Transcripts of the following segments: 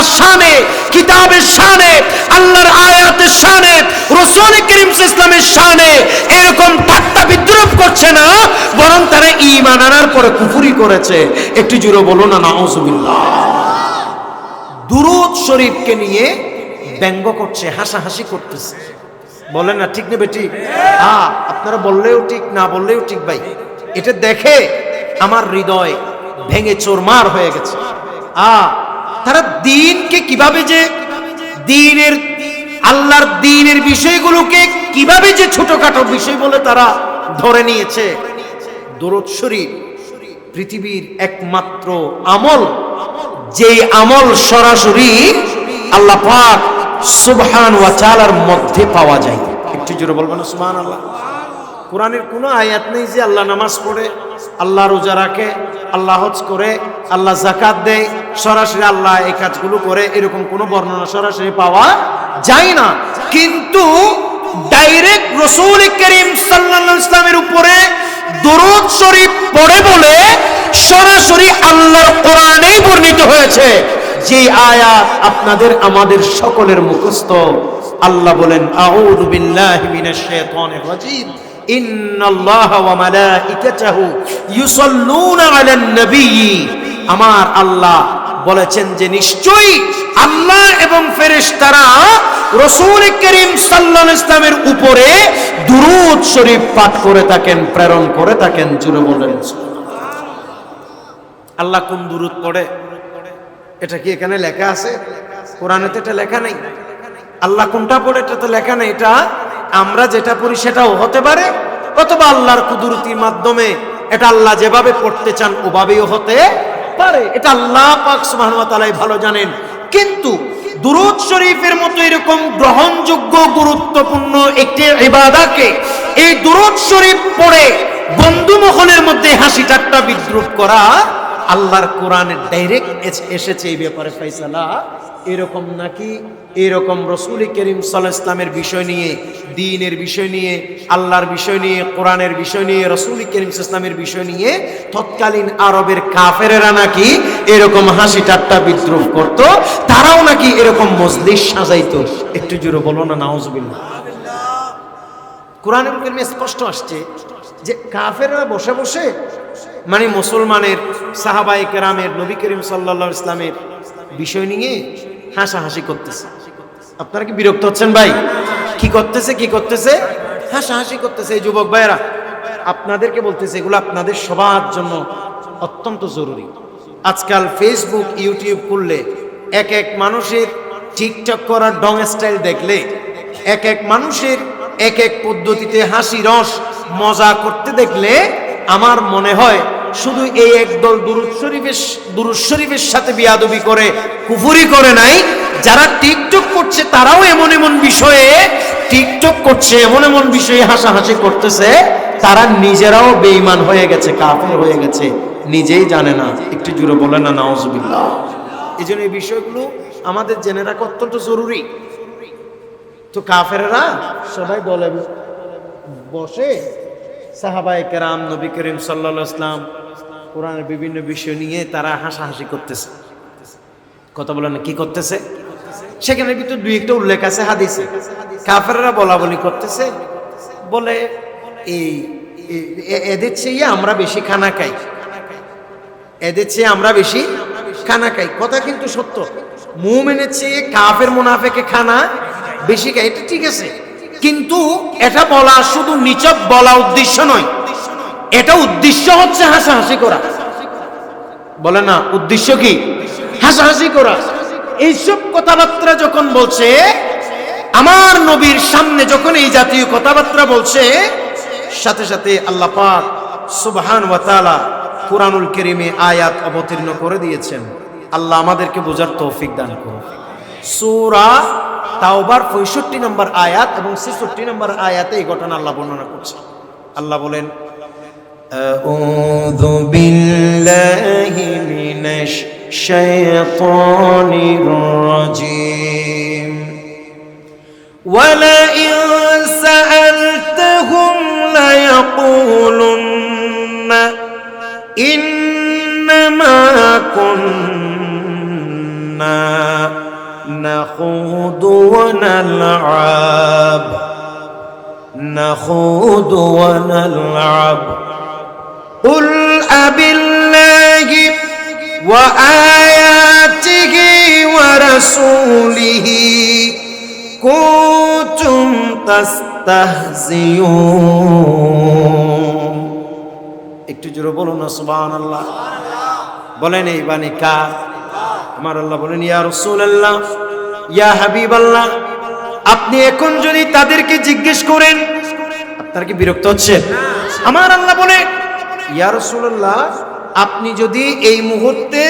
আল্লাহর শানে, কিতাবের শানে, আল্লাহর আয়াতের শানে, রসুল করিম ইসলামের শানে এরকম ঠাট্টা বিদ্রুপ করছে না, বরং তারা ঈমান আনার পরে কুফুরি করেছে। একটু জুড়ে বলো না নাউজুবিল্লাহ। দুরুদ শরীফকে নিয়ে ব্যঙ্গ করছে, হাসাহাসি করতেছে। বলেন না, ঠিক নেবে ঠিক? হ্যাঁ আপনারা বললেও ঠিক, না বললেও ঠিক ভাই। এটা দেখে আমার হৃদয় ভেঙে চোরমার হয়ে গেছে। আ তারা দিনকে কীভাবে যে দিনের, আল্লাহর দিনের বিষয়গুলোকে কীভাবে যে ছোটখাটো বিষয় বলে তারা ধরে নিয়েছে। দরদ শরীফ পৃথিবীর একমাত্র আমল যে আমল সরাসরি আল্লাহ পাক সুবহান ওয়া তাআলার মধ্যে পাওয়া যায়। একটু জোরে বলবেন না সুবহানাল্লাহ। কোরআনের কোনো আয়াত নেই যে আল্লাহ নামাজ পড়ে, আল্লাহ রোজা রাখে, আল্লাহ হজ করে, আল্লাহ জাকাত দেয় সরাসরি আল্লাহ এই কাজগুলো করে, এরকম কোনো বর্ণনা সরাসরি পাওয়া যায় না। কিন্তু ডাইরেক্ট রসুল করিম আলাইহি ইসলামের উপরে দরুদ শরীফ পড়ে বলে সরাসরি আল্লাহর কোরআনেই বর্ণিত হয়েছে। যে আয়াত আপনাদের আমাদের সকলের মুখস্থ। আল্লাহ বলেন, আউযু বিল্লাহি মিনাশ শাইতানির রাজীম। ইন্নাল্লাহা ওয়া মালাইকাতাহু ইউসাল্লুনা আলান নবিয়্যি আমার আল্লাহ বলেছেন যে নিশ্চয়ই আল্লাহ এবং ফেরেশতারা রসুল করিম সাল্লাল্লাহু ইসলামের উপরে দুরূদ শরীফ পাঠ করে থাকেন, প্রেরণ করে থাকেন, জুড়ে বলেন আল্লাহ কোন দুরূদ পড়ে? এটা কি এখানে লেখা আছে? কোরআনে তো এটা লেখা নেই? আল্লাহ কোনটা পড়ে এটা তো লেখা নেই, এটা আমরা যেটা পড়ি সেটাও হতে পারে, অথবা আল্লাহর কুদরতির মাধ্যমে এটা আল্লাহ যেভাবে পড়তে চান ওভাবেও হতে পারে। এটা আল্লাহ পাক সুবহানাহু ওয়া তাআলাই ভালো জানেন। কিন্তু দুরূদ শরীফের মতো এরকম গ্রহণযোগ্য, গুরুত্বপূর্ণ একটি ইবাদাকে এই দুরূদ শরীফ পড়ে বন্ধু মহলের মধ্যে হাসি ঠাট্টা বিদ্রুপ করা আল্লাহর কোরআনে ডাইরেক্ট এসেছে এই ব্যাপারে ফয়সালা। এরকম নাকি? এরকম রসুল করিম সাল্লাহ ইসলামের বিষয় নিয়ে, দিনের বিষয় নিয়ে, আল্লাহর বিষয় নিয়ে, কোরআনের বিষয় নিয়ে, রসুল করিম ইসলামের বিষয় নিয়ে তৎকালীন আরবের কাফেরেরা নাকি এরকম হাসি ঠাট্টা বিদ্রোহ করত? তারাও নাকি এরকম মজলিস সাজাইত? একটু জোরে বলো না, নাউজবিল্লাহ। কোরআনের করিমে স্পষ্ট আসছে যে কাফেররা বসে বসে মানে মুসলমানের সাহাবাই কেরামের নবী করিম সাল্লা ইসলামের বিষয় নিয়ে হাসাহাসি করতেছে। আপনারা কি বিরক্ত হচ্ছেন ভাই? কি করতেছে কি করতেছে? হাসাহাসি করতেছে। এই যুবক ভাইয়েরা, আপনাদেরকে বলতেছে, এগুলো আপনাদের সবার জন্য অত্যন্ত জরুরি। আজকাল ফেসবুক ইউটিউব খুললে এক এক মানুষের টিকটক করার ডং স্টাইল দেখলে এক এক মানুষের এক এক পদ্ধতিতে হাসি রস মজা করতে দেখলে আমার মনে হয় শুধু এই একদল দুরুদ শরীফের সাথে বিয়াদবি করে, কুফুরি করে নাই। যারা টিকটক করছে তারাও এমন এমন বিষয়ে, টিকটক করছে, এমন এমন বিষয়ে হাসাহাসি করতেছে, তারা নিজেরাও বেঈমান হয়ে গেছে, কাফের হয়ে গেছে। নিজেই জানে না। একটু জুড়ে বলে না, নাউজুবিল্লাহ। এই জন্য এই বিষয়গুলো আমাদের জেনে রাখা অত্যন্ত জরুরি। তো কাফেরা সবাই বলে বসে। সাহাবাই কেরাম, নবী করিম সাল্লা ইসলাম কোরআনের বিভিন্ন বিষয় নিয়ে তারা হাসাহাসি করতেছে। কথা বলেন, কি করতেছে? সেখানে কিন্তু দুই একটা উল্লেখ আছে হাদিসে। কাফেররা বলা বলি করতেছে, বলে এই এদের চেয়ে আমরা বেশি খানা খাই। এদের চেয়ে আমরা বেশি খানা খাই। কথা কিন্তু সত্য। মুমেনের চেয়ে কাফের মুনাফেকে খানা বেশি খাই এটা ঠিক আছে। কিন্তু এটা বলা শুধু নিচক বলা উদ্দেশ্য নয়। এটা উদ্দেশ্য হচ্ছে হাসাহাসি করা। বলে না, উদ্দেশ্য কি? হাসাহাসি করা। এইসব কথাবার্তা যখন বলছে, আমার নবীর সামনে যখন এই জাতীয় কথাবার্তা বলছে, সাথে সাথে আল্লাহ পাক সুবহান ওয়া তাআলা কুরআনুল কারীমে আয়াত অবতীর্ণ করে দিয়েছেন। আল্লাহ আমাদেরকে বোঝার তৌফিক দান করুন। সূরা তাওবার 65 নম্বর আয়াত এবং 66 নম্বর আয়াতে এই ঘটনা আল্লাহ বর্ণনা করছে আল্লাহ বলেন أعوذ بالله من الشيطان الرجيم ولئن سألتهم نخوض ونلعب نخوض ونلعب قل أبالله وآياته ورسوله كنتم تستهزئون একটু জোরে বলুন না সুবহান আল্লাহ বলেন এই বাণী কার আমার আল্লাহ বলেন ইয়া রাসূলুল্লাহ ইয়া হাবিবাল্লাহ, আপনি এখন যদি তাদেরকে জিজ্ঞেস করেন, আপনার কি বিরক্ত হচ্ছে? আমার আল্লাহ বলে, ইয়া রাসূলুল্লাহ, আপনি যদি এই মুহূর্তে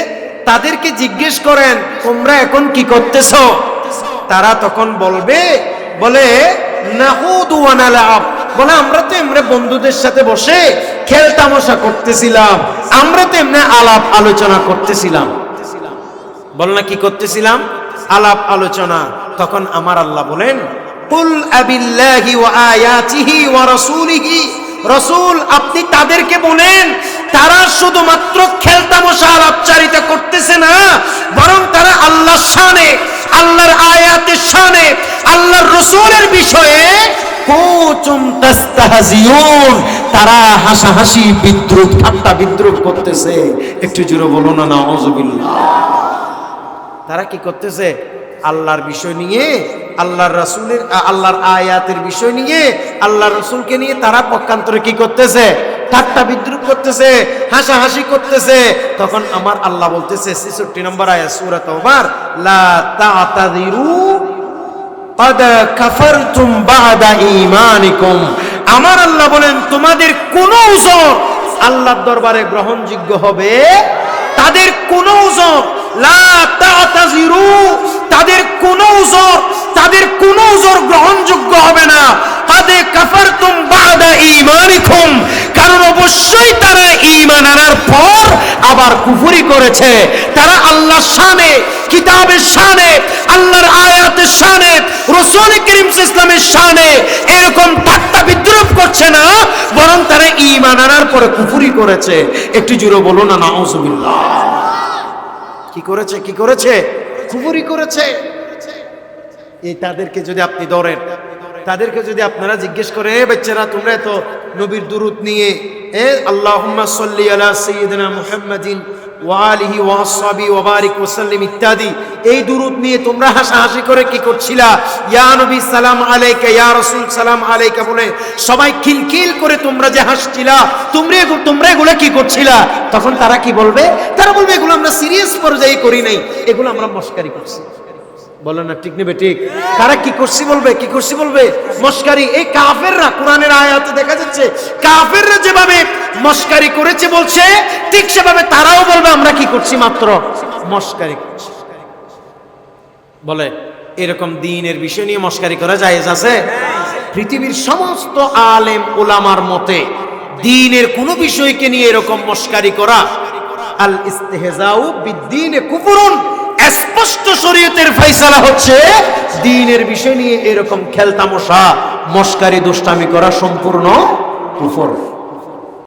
তাদেরকে জিজ্ঞেস করেন, তোমরা এখন কি করতেছ? তারা তখন বলবে, বলে বলে, আমরা তো এমনি বন্ধুদের সাথে বসে খেল তামাশা করতেছিলাম, আমরা তো এমনি আলাপ আলোচনা করতেছিলাম। বল না কি করতেছিলাম? আলাপ আলোচনা। তখন আমার আল্লাহ বলেন, কুল রসুল, আপনি তাদেরকে বলেন, তারা শুধুমাত্র খেলতামশা আলাপচারিতা করতেছে না, বরং তারা আল্লাহর শানে, আল্লাহর আয়াতের শানে, আল্লাহর রসুলের বিষয়ে তারা হাসাহাসি বিদ্রুপ, ঠাট্টা বিদ্রুপ করতেছে। একটু জোরে বলো না, নাউজুবিল্লাহ। তারা কি করতেছে? আল্লাহর বিষয় নিয়ে, আল্লাহর রসুলের আল্লাহর আয়াতের বিষয় নিয়ে আল্লাহ রসুলকে নিয়ে তারা পক্ষান্তরে কি করতেছে? ঠাট্টা বিদ্রুপ করতেছে, হাসাহাসি করতেছে। তখন আমার আল্লাহ বলতেছে, ছেষট্টি নম্বর আয়া সুরা তোমার আমার আল্লাহ বলেন, তোমাদের কোন উজর আল্লাহর দরবারে গ্রহণযোগ্য হবে? তাদের কোন উজর তাদের কোন তাদের কোন গ্রহণযোগ্য হবে না। কাদে কাফারতুম বাদা ঈমানিকুম, কারণ অবশ্যই তারা ঈমান আনার পর আবার কুফরি করেছে। তারা শানে, কিতাবের শানে, আল্লাহর আয়াতের শানে, রসুল করিম ইসলামের শানে এরকম ঠাট্টা বিদ্রুপ করছে না, বরং তারা ঈমান আনার পরে কুফরি করেছে। একটু জুড়ে বলো না নাউজুবিল্লাহ কি করেছে কি করেছে? খুবুরি করেছে। এই তাদেরকে যদি আপনি ধরেন তাদেরকে যদি আপনারা জিজ্ঞেস করে এ বাচ্চারা তোমরা এত নবীর দুরুদ নিয়ে এ আল্লাহ সাল্লি আলা সঈদিনা মুহাম্মাদিন ওয়া ওয়াসাবি ওয়া আসহাবি ওয়া বারিক ওয়া সাল্লিম ইত্যাদি। এই দুরুদ নিয়ে তোমরা হাসাহাসি করে কি করছিলা? ইয়া নবী, সালাম আলাইকা, ইয়া রাসূল, সালাম আলাইকা বলে সবাই খিলখিল করে তোমরা যে হাসছিলা, তোমরা তোমরা এগুলো কি করছিলা? তখন তারা কি বলবে? তারা বলবে, এগুলো আমরা সিরিয়াস পর্যায়ে করি নাই। এগুলো আমরা মস্কারি করছি। বলে না, ঠিক নেবে, ঠিক। তারা কি করছি বলবে, কি করছি বলবে? মস্কারি, এই কাফেররা, কোরআনের আয়াতে দেখা যাচ্ছে, কাফেররা যেভাবে মস্কারি করেছে বলছে, ঠিক সেভাবে তারাও বলবে, আমরা কি করছি মাত্র? মস্কারি বলে, এরকম দিনের বিষয় নিয়ে মস্কারি করা যায় আছে? পৃথিবীর সমস্ত আলেম ওলামার মতে, দিনের কোনো বিষয়কে নিয়ে এরকম মস্কারি করা আল ইস্তেহজাউ বিদ্দিনে কুফুরুন স্পষ্ট শরীয়তের ফয়সালা হচ্ছে দিনের বিষয় নিয়ে এরকম খেলতামশা মস্কারি দুষ্টামি করা সম্পূর্ণ কুফর।